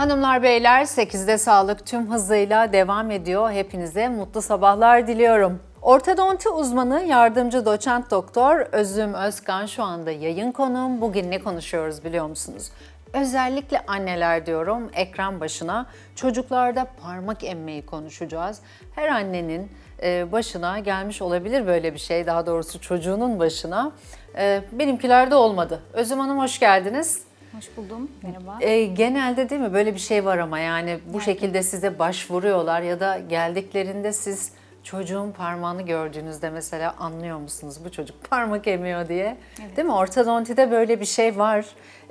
Hanımlar beyler 8'de sağlık tüm hızıyla devam ediyor. Hepinize mutlu sabahlar diliyorum. Ortodonti uzmanı yardımcı doçent doktor Özüm Özkan şu anda yayın konuğum. Bugün ne konuşuyoruz biliyor musunuz? Özellikle anneler diyorum ekran başına çocuklarda parmak emmeyi konuşacağız. Her annenin e, başına gelmiş olabilir böyle bir şey daha doğrusu çocuğunun başına. E, Benimkilerde olmadı. Özüm Hanım hoş geldiniz. Hoş buldum. Merhaba. E, genelde değil mi böyle bir şey var ama yani bu şekilde size başvuruyorlar ya da geldiklerinde siz çocuğun parmağını gördüğünüzde mesela anlıyor musunuz bu çocuk parmak emiyor diye. Değil mi? Ortodontide böyle bir şey var.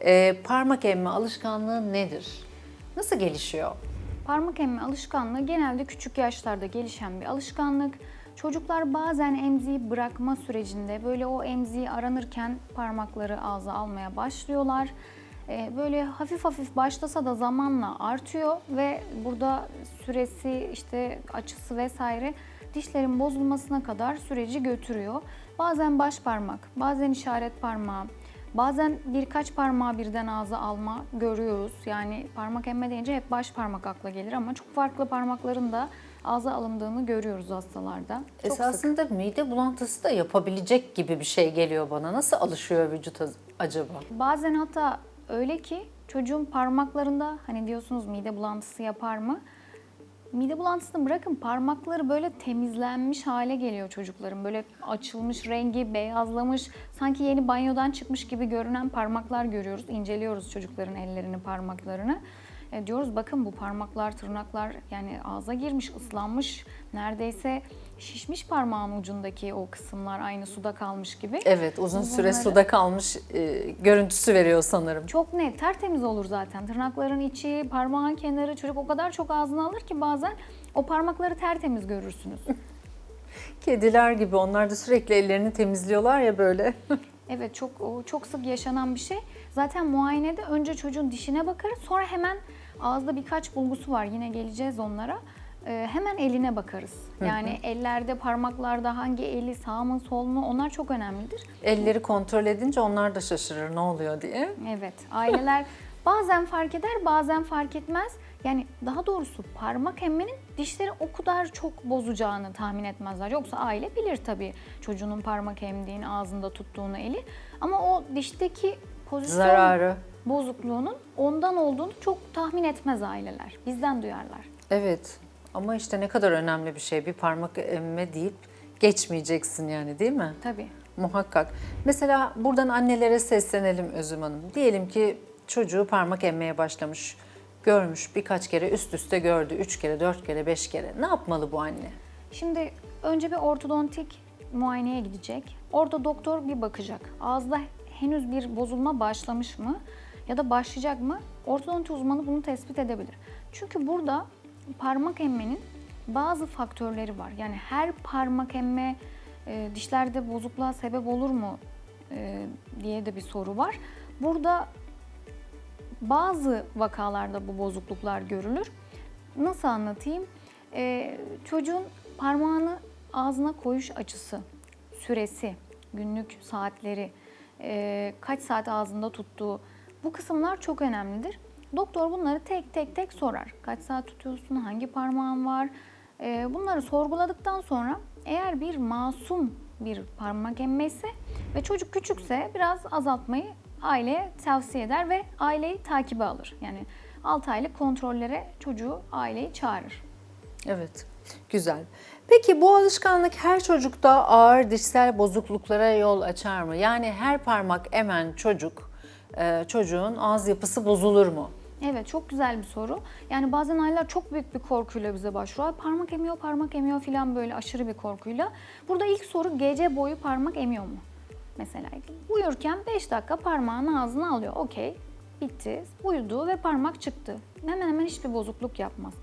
E, parmak emme alışkanlığı nedir? Nasıl gelişiyor? Parmak emme alışkanlığı genelde küçük yaşlarda gelişen bir alışkanlık. Çocuklar bazen emziği bırakma sürecinde böyle o emziği aranırken parmakları ağza almaya başlıyorlar. Ee, Böyle hafif hafif başlasa da zamanla artıyor ve burada süresi işte açısı vesaire dişlerin bozulmasına kadar süreci götürüyor. Bazen baş parmak, bazen işaret parmağı, Bazen birkaç parmağı birden ağza alma görüyoruz. Yani parmak emme deyince hep baş parmak akla gelir ama çok farklı parmakların da ağza alındığını görüyoruz hastalarda. Çok sık. Esasında mide bulantısı da yapabilecek gibi bir şey geliyor bana. Nasıl alışıyor vücut acaba? Bazen hatta öyle ki çocuğun parmaklarında hani diyorsunuz mide bulantısı yapar mı? Mide bulantısını bırakın parmakları böyle temizlenmiş hale geliyor çocukların. Böyle açılmış rengi, beyazlamış, sanki yeni banyodan çıkmış gibi görünen parmaklar görüyoruz. İnceliyoruz çocukların ellerini, parmaklarını. E, diyoruz bakın bu parmaklar, tırnaklar yani ağza girmiş, ıslanmış, neredeyse şişmiş parmağın ucundaki o kısımlar aynı suda kalmış gibi. Evet uzun süre Bunları- suda kalmış e, görüntüsü veriyor sanırım. Çok net, tertemiz olur zaten. Tırnakların içi, parmağın kenarı, çocuk o kadar çok ağzına alır ki bazen o parmakları tertemiz görürsünüz. Kediler gibi onlar da sürekli ellerini temizliyorlar ya böyle. Evet çok çok sık yaşanan bir şey. Zaten muayenede önce çocuğun dişine bakarız. Sonra hemen ağızda birkaç bulgusu var. Yine geleceğiz onlara. Ee, hemen eline bakarız. Yani ellerde, parmaklarda hangi eli sağ mı sol mu onlar çok önemlidir. Elleri kontrol edince onlar da şaşırır ne oluyor diye. Evet, aileler bazen fark eder, bazen fark etmez. Yani daha doğrusu parmak emmenin dişleri o kadar çok bozacağını tahmin etmezler. Yoksa aile bilir tabii çocuğunun parmak emdiğini, ağzında tuttuğunu eli. Ama o dişteki pozisyon Zararı. bozukluğunun ondan olduğunu çok tahmin etmez aileler. Bizden duyarlar. Evet ama işte ne kadar önemli bir şey bir parmak emme deyip geçmeyeceksin yani değil mi? Tabii. Muhakkak. Mesela buradan annelere seslenelim Özüm Hanım. Diyelim ki çocuğu parmak emmeye başlamış. Görmüş birkaç kere üst üste gördü. Üç kere, dört kere, beş kere. Ne yapmalı bu anne? Şimdi önce bir ortodontik muayeneye gidecek. Orada doktor bir bakacak. Ağızda henüz bir bozulma başlamış mı ya da başlayacak mı? Ortodonti uzmanı bunu tespit edebilir. Çünkü burada parmak emmenin bazı faktörleri var. Yani her parmak emme e, dişlerde bozukluğa sebep olur mu e, diye de bir soru var. Burada bazı vakalarda bu bozukluklar görülür. Nasıl anlatayım? Ee, çocuğun parmağını ağzına koyuş açısı, süresi, günlük saatleri, e, kaç saat ağzında tuttuğu bu kısımlar çok önemlidir. Doktor bunları tek tek tek sorar. Kaç saat tutuyorsun, hangi parmağın var? Ee, bunları sorguladıktan sonra eğer bir masum bir parmak emmesi ve çocuk küçükse biraz azaltmayı aileye tavsiye eder ve aileyi takibe alır. Yani 6 aylık kontrollere çocuğu aileyi çağırır. Evet, güzel. Peki bu alışkanlık her çocukta ağır dişsel bozukluklara yol açar mı? Yani her parmak emen çocuk, e, çocuğun ağız yapısı bozulur mu? Evet çok güzel bir soru. Yani bazen aileler çok büyük bir korkuyla bize başvuruyor. "Ay, Parmak emiyor, parmak emiyor falan böyle aşırı bir korkuyla. Burada ilk soru gece boyu parmak emiyor mu? Mesela uyurken 5 dakika parmağını ağzına alıyor. Okey, bitti. Uyudu ve parmak çıktı. Hemen hemen hiçbir bozukluk yapmaz.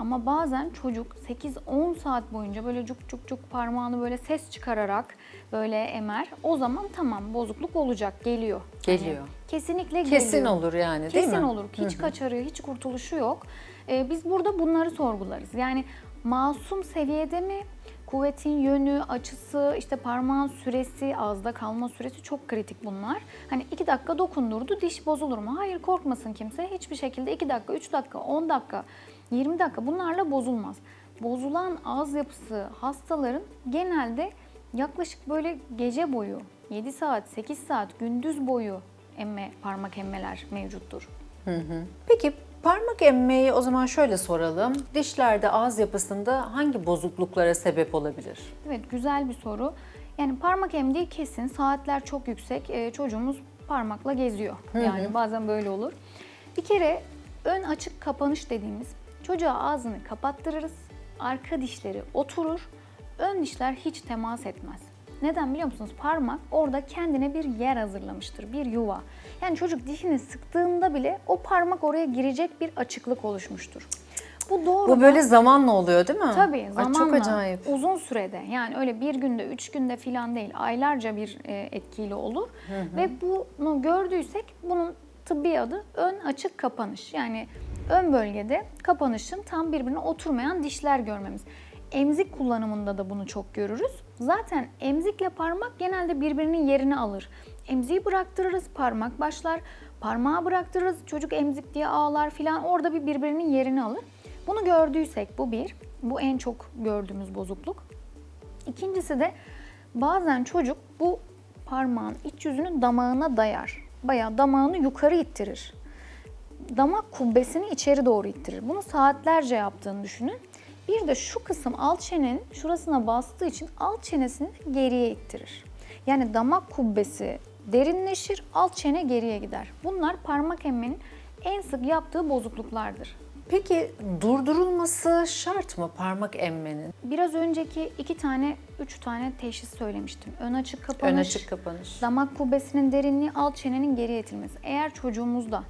Ama bazen çocuk 8-10 saat boyunca böyle cuk cuk cuk parmağını böyle ses çıkararak böyle emer. O zaman tamam bozukluk olacak, geliyor. Geliyor. Yani kesinlikle geliyor. Kesin olur yani değil mi? Kesin olur. Hiç kaçarı, hiç kurtuluşu yok. Ee, biz burada bunları sorgularız. Yani masum seviyede mi, Kuvvetin yönü, açısı, işte parmağın süresi, ağızda kalma süresi çok kritik bunlar. Hani 2 dakika dokundurdu diş bozulur mu? Hayır korkmasın kimse. Hiçbir şekilde 2 dakika, 3 dakika, 10 dakika, 20 dakika bunlarla bozulmaz. Bozulan ağız yapısı hastaların genelde yaklaşık böyle gece boyu 7 saat, 8 saat gündüz boyu emme, parmak emmeler mevcuttur. Peki parmak emmeyi o zaman şöyle soralım. Dişlerde ağız yapısında hangi bozukluklara sebep olabilir? Evet güzel bir soru. Yani parmak emdiği kesin. Saatler çok yüksek. Ee, çocuğumuz parmakla geziyor. Yani bazen böyle olur. Bir kere ön açık kapanış dediğimiz çocuğa ağzını kapattırırız. Arka dişleri oturur. Ön dişler hiç temas etmez. Neden biliyor musunuz? Parmak orada kendine bir yer hazırlamıştır, bir yuva. Yani çocuk dişini sıktığında bile o parmak oraya girecek bir açıklık oluşmuştur. Bu doğru. Bu böyle zamanla oluyor değil mi? Tabii Ay, zamanla çok acayip. uzun sürede yani öyle bir günde üç günde filan değil aylarca bir e, etkili olur ve bunu gördüysek bunun tıbbi adı ön açık kapanış yani ön bölgede kapanışın tam birbirine oturmayan dişler görmemiz. Emzik kullanımında da bunu çok görürüz. Zaten emzikle parmak genelde birbirinin yerini alır. Emziği bıraktırırız, parmak başlar. Parmağı bıraktırırız, çocuk emzik diye ağlar filan orada bir birbirinin yerini alır. Bunu gördüysek bu bir. Bu en çok gördüğümüz bozukluk. İkincisi de bazen çocuk bu parmağın iç yüzünü damağına dayar. Bayağı damağını yukarı ittirir. Damak kubbesini içeri doğru ittirir. Bunu saatlerce yaptığını düşünün. Bir de şu kısım alt çenenin şurasına bastığı için alt çenesini geriye ittirir. Yani damak kubbesi derinleşir, alt çene geriye gider. Bunlar parmak emmenin en sık yaptığı bozukluklardır. Peki durdurulması şart mı parmak emmenin? Biraz önceki iki tane, üç tane teşhis söylemiştim. Ön açık kapanış, Ön açık kapanış. damak kubbesinin derinliği, alt çenenin geriye itilmesi. Eğer çocuğumuzda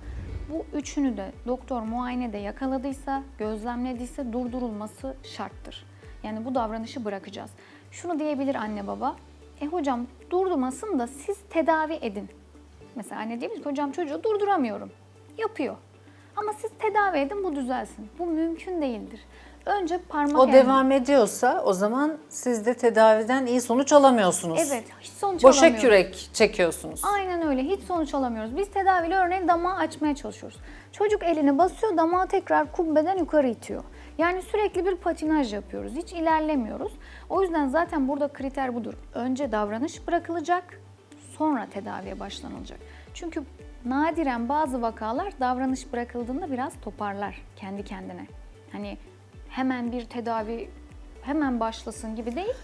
bu üçünü de doktor muayenede yakaladıysa, gözlemlediyse durdurulması şarttır. Yani bu davranışı bırakacağız. Şunu diyebilir anne baba, e hocam durdurmasın da siz tedavi edin. Mesela anne diyebilir ki hocam çocuğu durduramıyorum. Yapıyor. Ama siz tedavi edin bu düzelsin. Bu mümkün değildir. Önce parmak O emme- devam ediyorsa o zaman siz de tedaviden iyi sonuç alamıyorsunuz. Evet, hiç sonuç Boşa alamıyoruz. kürek çekiyorsunuz. Aynen öyle. Hiç sonuç alamıyoruz. Biz tedaviyle örneğin damağı açmaya çalışıyoruz. Çocuk elini basıyor, damağı tekrar kubbeden yukarı itiyor. Yani sürekli bir patinaj yapıyoruz. Hiç ilerlemiyoruz. O yüzden zaten burada kriter budur. Önce davranış bırakılacak, sonra tedaviye başlanılacak. Çünkü nadiren bazı vakalar davranış bırakıldığında biraz toparlar kendi kendine. Hani hemen bir tedavi hemen başlasın gibi değil.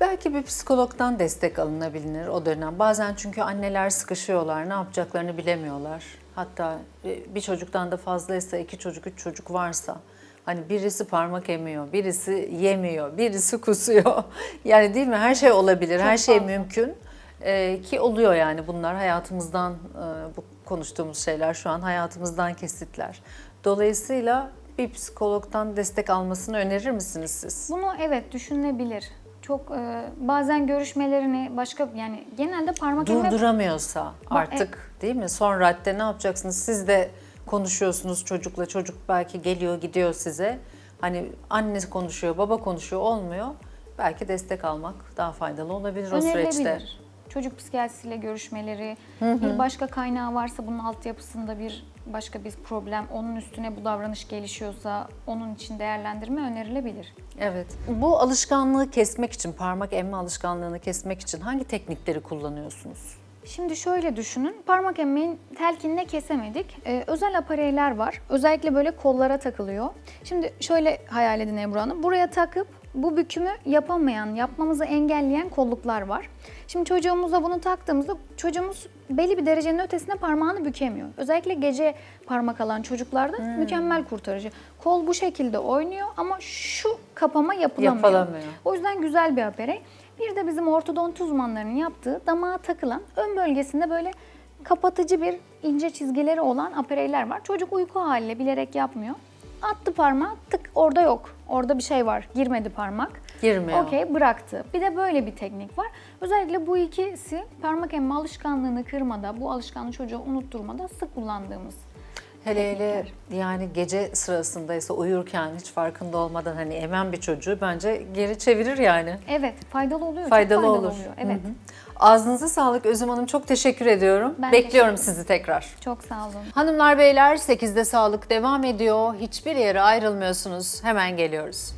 Belki bir psikologdan destek alınabilir o dönem. Bazen çünkü anneler sıkışıyorlar, ne yapacaklarını bilemiyorlar. Hatta e, bir çocuktan da fazlaysa, iki çocuk, üç çocuk varsa hani birisi parmak emiyor, birisi yemiyor, birisi kusuyor. Yani değil mi? Her şey olabilir, her şey fazla. mümkün. Ee, ki oluyor yani bunlar hayatımızdan, e, bu konuştuğumuz şeyler şu an hayatımızdan kesitler. Dolayısıyla bir psikologdan destek almasını önerir misiniz siz? Bunu evet düşünülebilir. Çok e, bazen görüşmelerini başka yani genelde parmak durduramıyorsa artık değil mi? Son radde ne yapacaksınız? Siz de konuşuyorsunuz çocukla. Çocuk belki geliyor gidiyor size. Hani anne konuşuyor, baba konuşuyor olmuyor. Belki destek almak daha faydalı olabilir o süreçte. Çocuk psikiyatrisiyle görüşmeleri, bir başka kaynağı varsa bunun altyapısında bir başka bir problem, onun üstüne bu davranış gelişiyorsa onun için değerlendirme önerilebilir. Evet. Bu alışkanlığı kesmek için, parmak emme alışkanlığını kesmek için hangi teknikleri kullanıyorsunuz? Şimdi şöyle düşünün, parmak emmeğin telkinine kesemedik. Ee, özel apareyler var. Özellikle böyle kollara takılıyor. Şimdi şöyle hayal edin Ebru Hanım. Buraya takıp bu bükümü yapamayan, yapmamızı engelleyen kolluklar var. Şimdi çocuğumuza bunu taktığımızda çocuğumuz belli bir derecenin ötesine parmağını bükemiyor. Özellikle gece parmak alan çocuklarda mükemmel kurtarıcı. Kol bu şekilde oynuyor ama şu kapama yapılamıyor. Yapılamıyor. O yüzden güzel bir aparey. Bir de bizim ortodonti uzmanlarının yaptığı damağa takılan ön bölgesinde böyle kapatıcı bir ince çizgileri olan apareyler var. Çocuk uyku haliyle bilerek yapmıyor. Attı parmağı tık orada yok. Orada bir şey var. Girmedi parmak. Girmiyor. Okey bıraktı. Bir de böyle bir teknik var. Özellikle bu ikisi parmak emme alışkanlığını kırmada, bu alışkanlığı çocuğa unutturmada sık kullandığımız Hele hele yani gece sırasındaysa uyurken hiç farkında olmadan hani emen bir çocuğu bence geri çevirir yani. Evet, faydalı oluyor. çok Faydalı olur. oluyor. Evet. Hı hı. Ağzınıza sağlık Özüm Hanım. Çok teşekkür ediyorum. Ben Bekliyorum teşekkür sizi tekrar. Çok sağ olun. Hanımlar beyler 8'de sağlık devam ediyor. Hiçbir yere ayrılmıyorsunuz. Hemen geliyoruz.